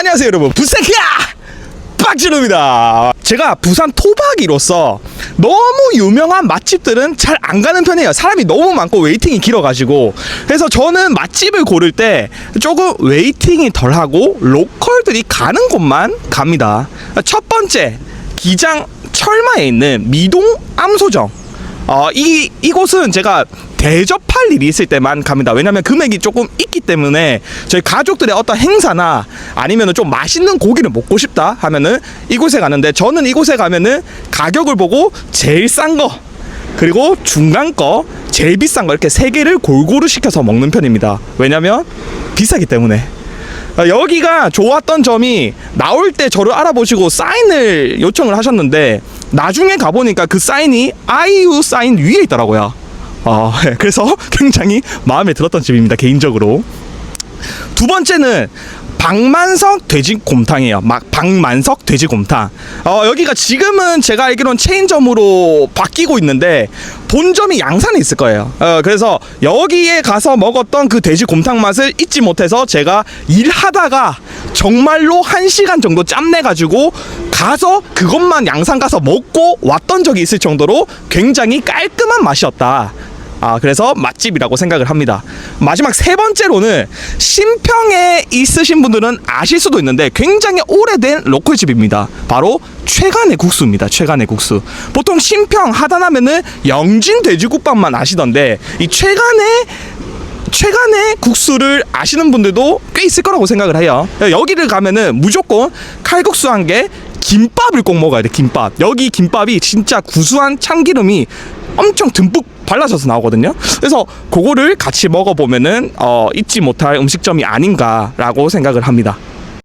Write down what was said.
안녕하세요 여러분. 부세키야! 박진우입니다. 제가 부산 토박이로서 너무 유명한 맛집들은 잘 안 가는 편이에요. 사람이 너무 많고 웨이팅이 길어가지고. 그래서 저는 맛집을 고를 때 조금 웨이팅이 덜하고 로컬들이 가는 곳만 갑니다. 첫 번째 기장 철마에 있는 미동 암소정. 어, 이, 이곳은 제가 대접할 일이 있을 때만 갑니다. 왜냐면 금액이 조금 있기 때문에 저희 가족들의 어떤 행사나 아니면은 좀 맛있는 고기를 먹고 싶다 하면은 이곳에 가는데 저는 이곳에 가면은 가격을 보고 제일 싼 거, 그리고 중간 거, 제일 비싼 거 이렇게 세 개를 골고루 시켜서 먹는 편입니다. 왜냐면 비싸기 때문에. 어, 여기가 좋았던 점이 나올 때 저를 알아보시고 사인을 요청을 하셨는데 나중에 가보니까 그 사인이 아이유 사인 위에 있더라고요. 어, 그래서 굉장히 마음에 들었던 집입니다 개인적으로. 두 번째는 박만석 돼지곰탕이에요. 막 박만석 돼지곰탕. 어, 여기가 지금은 제가 알기로는 체인점으로 바뀌고 있는데 본점이 양산에 있을 거예요. 어, 그래서 여기에 가서 먹었던 그 돼지곰탕 맛을 잊지 못해서 제가 일하다가 정말로 한 시간 정도 짬내 가지고 가서 그것만 양산 가서 먹고 왔던 적이 있을 정도로 굉장히 깔끔한 맛이었다. 아 그래서 맛집이라고 생각을 합니다. 마지막 세 번째로는 신평에 있으신 분들은 아실 수도 있는데 굉장히 오래된 로컬 집입니다. 바로 최간의 국수입니다. 최간의 국수. 보통 신평 하단하면은 영진 돼지국밥만 아시던데 이 최간의 최간의 국수를 아시는 분들도 꽤 있을 거라고 생각을 해요. 여기를 가면은 무조건 칼국수 한 개, 김밥을 꼭 먹어야 돼. 김밥. 여기 김밥이 진짜 구수한 참기름이 엄청 듬뿍 발라져서 나오거든요. 그래서 그거를 같이 먹어보면은 어, 잊지 못할 음식점이 아닌가라고 생각을 합니다.